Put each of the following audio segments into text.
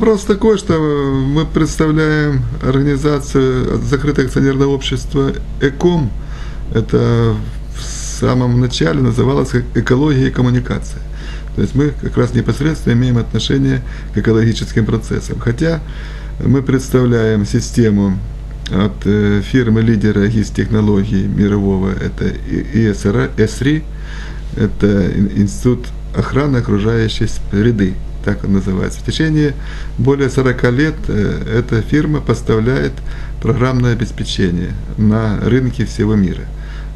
Вопрос такой, что мы представляем организацию закрытое акционерное общество ЭКОМ. Это в самом начале называлось экология и коммуникация. То есть мы как раз непосредственно имеем отношение к экологическим процессам. Хотя мы представляем систему от э, фирмы лидера ГИС технологий мирового, это ИСРИ, это Институт охраны окружающей среды так он называется. В течение более 40 лет э, эта фирма поставляет программное обеспечение на рынке всего мира.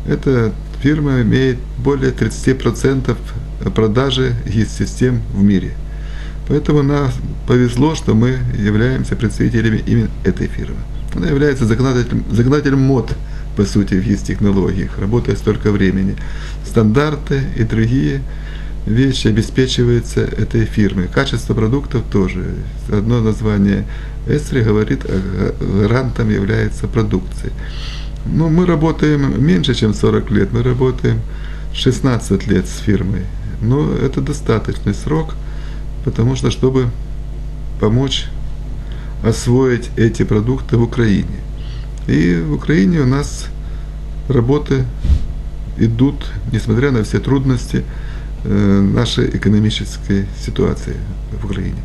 Эта фирма имеет более 30% продажи ГИС-систем в мире. Поэтому нам повезло, что мы являемся представителями именно этой фирмы. Она является законодателем, законодателем мод, по сути, в ГИС-технологиях, работая столько времени. Стандарты и другие вещи обеспечиваются этой фирмой. Качество продуктов тоже. Одно название Эстри говорит, гарантом является продукция. Но мы работаем меньше, чем 40 лет, мы работаем 16 лет с фирмой. Но это достаточный срок, потому что, чтобы помочь освоить эти продукты в Украине. И в Украине у нас работы идут, несмотря на все трудности, Э, нашей экономической ситуации в Украине.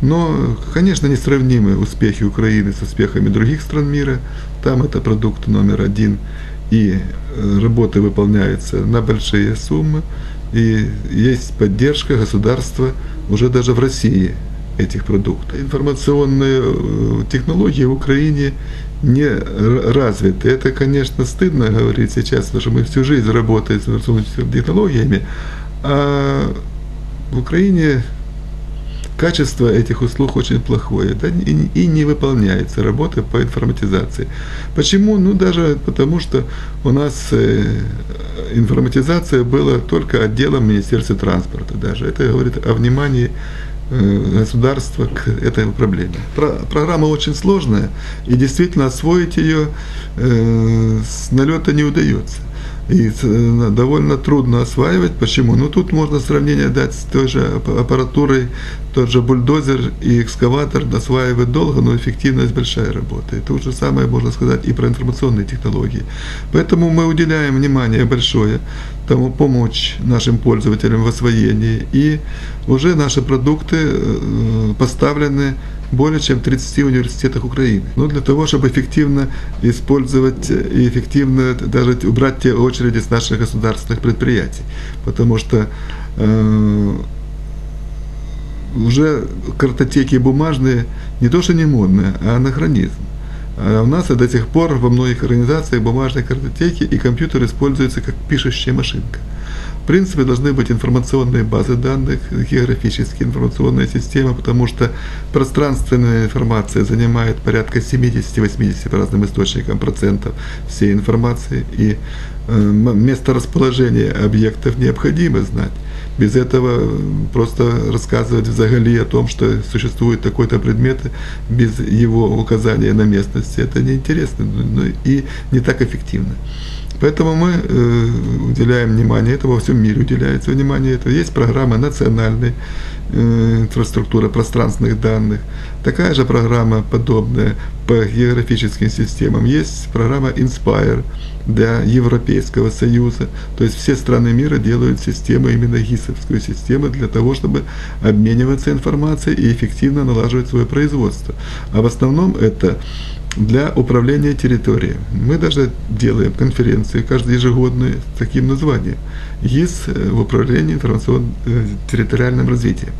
Но, конечно, несравнимы успехи Украины с успехами других стран мира. Там это продукт номер один, и э, работы выполняются на большие суммы, и есть поддержка государства уже даже в России этих продуктов. Информационные э, технологии в Украине не развиты. Это, конечно, стыдно говорить сейчас, потому что мы всю жизнь работаем с информационными технологиями, а в Украине качество этих услуг очень плохое, да, и, и не выполняется работа по информатизации. Почему? Ну, даже потому, что у нас э, информатизация была только отделом Министерства транспорта даже. Это говорит о внимании э, государства к этой проблеме. Про, программа очень сложная, и действительно освоить ее э, с налета не удается и э, довольно трудно осваивать. Почему? Ну тут можно сравнение дать с той же аппаратурой, тот же бульдозер и экскаватор осваивают долго, но эффективность большая работа. И то же самое можно сказать и про информационные технологии. Поэтому мы уделяем внимание большое тому помочь нашим пользователям в освоении. И уже наши продукты э, поставлены более чем в 30 университетах Украины. Но для того, чтобы эффективно использовать и эффективно даже убрать те очереди с наших государственных предприятий. Потому что э, уже картотеки бумажные не то что не модные, а анахронизм. А у нас до сих пор во многих организациях бумажные картотеки и компьютер используются как пишущая машинка принципе, должны быть информационные базы данных, географические информационные системы, потому что пространственная информация занимает порядка 70-80 по разным источникам процентов всей информации, и э, место расположения объектов необходимо знать. Без этого просто рассказывать в Загали о том, что существует такой-то предмет, без его указания на местности, это неинтересно но и не так эффективно. Поэтому мы э, уделяем внимание, это во всем мире уделяется внимание, это есть программа национальной э, инфраструктуры пространственных данных, такая же программа подобная по географическим системам, есть программа Inspire для Европейского Союза, то есть все страны мира делают систему, именно ГИСовскую систему, для того, чтобы обмениваться информацией и эффективно налаживать свое производство. А в основном это для управления территорией. Мы даже делаем конференции каждый ежегодные с таким названием ГИС э, в управлении информационным э, развитием.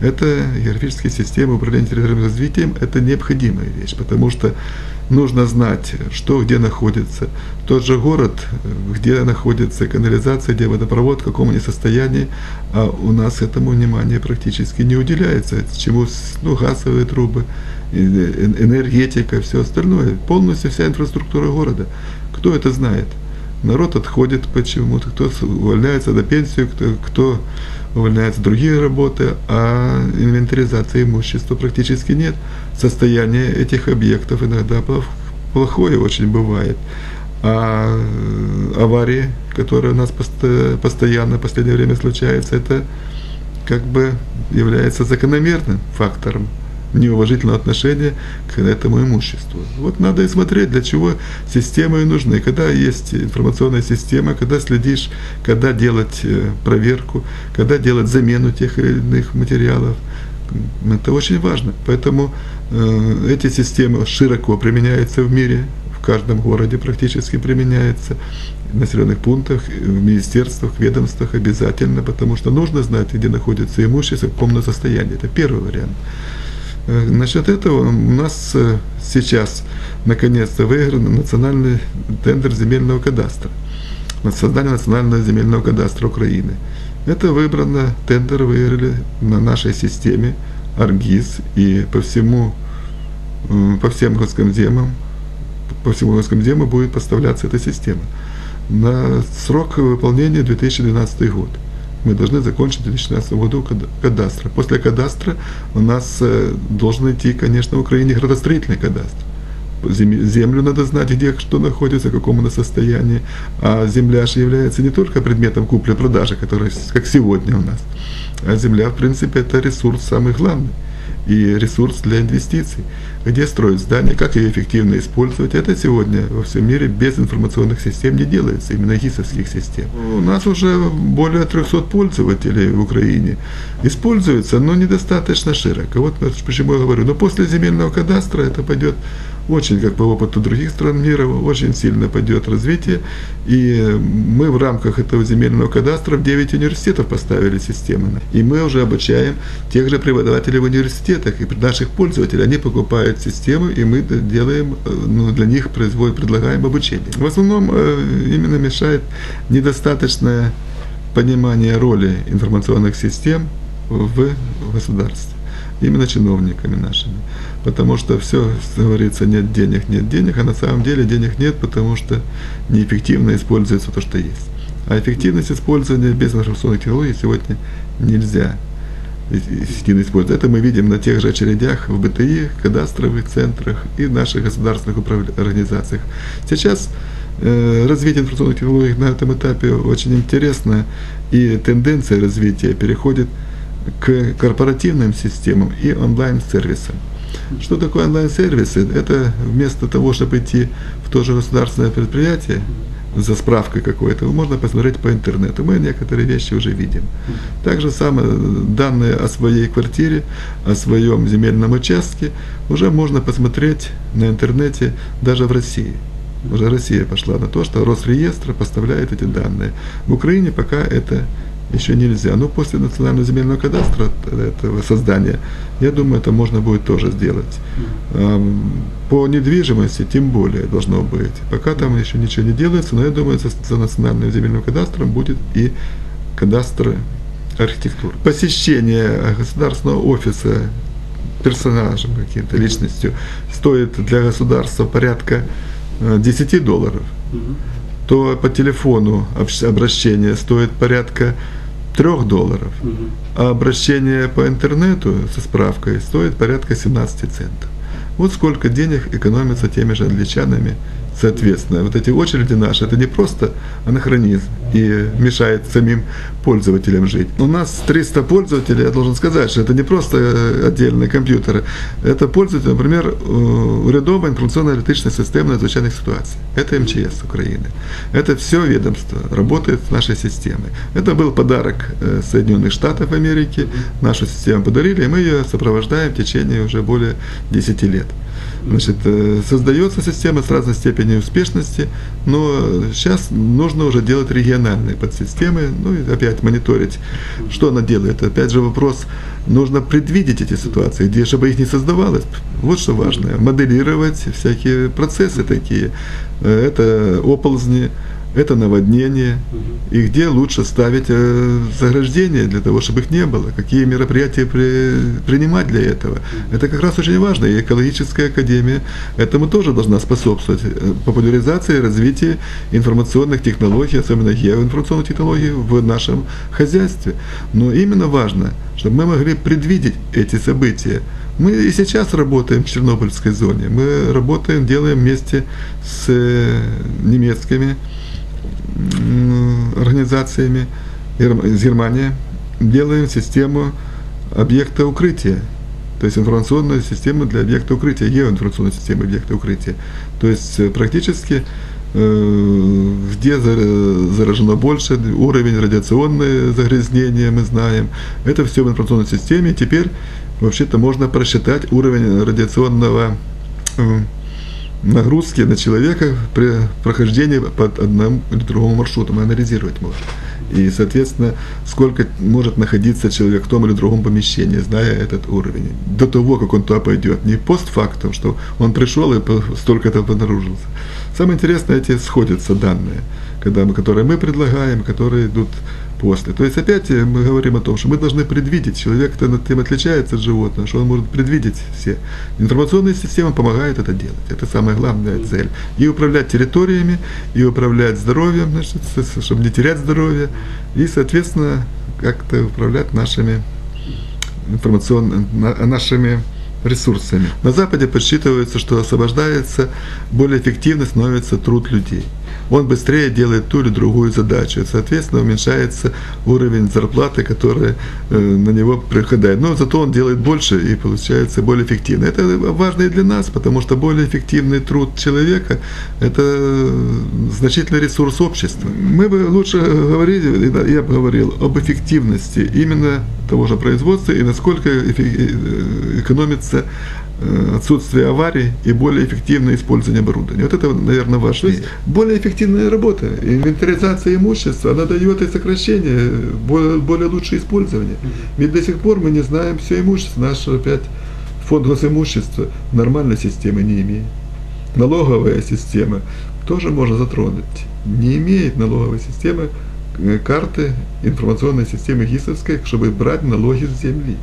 Это географические системы управления территориальным развитием, это необходимая вещь, потому что нужно знать, что где находится. Тот же город, э, где находится канализация, где водопровод, в каком они состоянии, а у нас этому внимания практически не уделяется, чему ну, газовые трубы, энергетика, все остальное, полностью вся инфраструктура города. Кто это знает? Народ отходит почему-то, кто увольняется до пенсии, кто, кто увольняются другие работы, а инвентаризации имущества практически нет. Состояние этих объектов иногда плохое очень бывает. А э, аварии, которые у нас постоянно в последнее время случаются, это как бы является закономерным фактором неуважительного отношения к этому имуществу. Вот надо и смотреть, для чего системы нужны. Когда есть информационная система, когда следишь, когда делать э, проверку, когда делать замену тех или иных материалов. Это очень важно. Поэтому э, эти системы широко применяются в мире, в каждом городе практически применяется, в населенных пунктах, в министерствах, ведомствах обязательно, потому что нужно знать, где находится имущество, в каком состоянии. Это первый вариант. Насчет этого у нас сейчас наконец-то выигран национальный тендер земельного кадастра на создание национального земельного кадастра Украины. Это выбрано, тендер выиграли на нашей системе Аргиз и по всему, по всем госкомземам, по всему госкомзему будет поставляться эта система. На срок выполнения 2012 год мы должны закончить в 2016 году кадастра. После кадастра у нас э, должен идти, конечно, в Украине градостроительный кадастр. Землю надо знать, где что находится, в каком она состоянии. А земля же является не только предметом купли-продажи, который, как сегодня у нас, а земля, в принципе, это ресурс самый главный и ресурс для инвестиций. Где строить здания, как ее эффективно использовать, это сегодня во всем мире без информационных систем не делается, именно ГИСовских систем. У нас уже более 300 пользователей в Украине. Используется, но недостаточно широко. Вот почему я говорю. Но после земельного кадастра это пойдет очень, как по опыту других стран мира, очень сильно пойдет развитие. И мы в рамках этого земельного кадастра в 9 университетов поставили систему. И мы уже обучаем тех же преподавателей в университетах и наших пользователей. Они покупают систему, и мы делаем, э, ну, для них производим, предлагаем обучение. В основном э, именно мешает недостаточное понимание роли информационных систем в государстве именно чиновниками нашими. Потому что все говорится, нет денег, нет денег, а на самом деле денег нет, потому что неэффективно используется то, что есть. А эффективность использования без информационных технологий сегодня нельзя эффективно использовать. Это мы видим на тех же очередях в БТИ, кадастровых центрах и наших государственных организациях. Сейчас э, развитие информационных технологий на этом этапе очень интересно, и тенденция развития переходит к корпоративным системам и онлайн-сервисам. Что такое онлайн-сервисы? Это вместо того, чтобы идти в то же государственное предприятие за справкой какой-то, можно посмотреть по интернету. Мы некоторые вещи уже видим. Так же самое данные о своей квартире, о своем земельном участке уже можно посмотреть на интернете даже в России. Уже Россия пошла на то, что Росреестр поставляет эти данные. В Украине пока это еще нельзя. Но после национального земельного кадастра этого создания, я думаю, это можно будет тоже сделать. По недвижимости тем более должно быть. Пока там еще ничего не делается, но я думаю, за, за национальным земельным кадастром будет и кадастр архитектуры. Посещение государственного офиса персонажем, каким-то личностью стоит для государства порядка 10 э, долларов то по телефону обращение стоит порядка 3 долларов, а обращение по интернету со справкой стоит порядка 17 центов. Вот сколько денег экономится теми же англичанами Соответственно, вот эти очереди наши, это не просто анахронизм и мешает самим пользователям жить. У нас 300 пользователей, я должен сказать, что это не просто э, отдельные компьютеры. Это пользователи, например, урядовая информационно-аналитичная система надзвычайных ситуаций. Это МЧС Украины. Это все ведомство работает с нашей системой. Это был подарок э, Соединенных Штатов Америки. Нашу систему подарили, и мы ее сопровождаем в течение уже более 10 лет. Значит, э, создается система с разной степенью успешности, но сейчас нужно уже делать региональные подсистемы, ну и опять мониторить, что она делает. Опять же вопрос, нужно предвидеть эти ситуации, где, чтобы их не создавалось. Вот что важно. Моделировать всякие процессы такие. Э, это оползни, это наводнение, и где лучше ставить э, заграждения для того, чтобы их не было, какие мероприятия при, принимать для этого. Это как раз очень важно, и экологическая академия этому тоже должна способствовать. Э, популяризации и развитию информационных технологий, особенно геоинформационных технологий в нашем хозяйстве. Но именно важно, чтобы мы могли предвидеть эти события, мы и сейчас работаем в Чернобыльской зоне. Мы работаем, делаем вместе с э, немецкими организациями из Германии, делаем систему объекта укрытия. То есть информационную систему для объекта укрытия, геоинформационную систему объекта укрытия. То есть э, практически э, где заражено больше, уровень радиационного загрязнения мы знаем. Это все в информационной системе. Теперь вообще-то можно просчитать уровень радиационного э, нагрузки на человека при прохождении под одному или другому маршруту. Мы анализировать можем. И, соответственно, сколько может находиться человек в том или другом помещении, зная этот уровень. До того, как он туда пойдет. Не постфактум, что он пришел и столько это обнаружился. Самое интересное, эти сходятся данные, когда мы, которые мы предлагаем, которые идут после. То есть опять мы говорим о том, что мы должны предвидеть, человек-то над тем отличается от животного, что он может предвидеть все. Информационная система помогает это делать. Это самая главная цель. И управлять территориями, и управлять здоровьем, значит, чтобы не терять здоровье, и, соответственно, как-то управлять нашими информационными, нашими ресурсами. На Западе подсчитывается, что освобождается, более эффективно становится труд людей он быстрее делает ту или другую задачу. Соответственно, уменьшается уровень зарплаты, которая э, на него приходит. Но зато он делает больше и получается более эффективно. Это важно и для нас, потому что более эффективный труд человека – это значительный ресурс общества. Мы бы лучше говорили, я бы говорил, об эффективности именно того же производства и насколько э, экономится Э, отсутствие аварий и более эффективное использование оборудования. Вот это, наверное, важно. То есть более эффективная работа, инвентаризация имущества, она дает и сокращение, более, более лучшее использование. Ведь до сих пор мы не знаем все имущество. Наш опять фонд госимущества нормальной системы не имеет. Налоговая система тоже можно затронуть. Не имеет налоговой системы э, карты информационной системы ГИСовской, чтобы брать налоги с земли.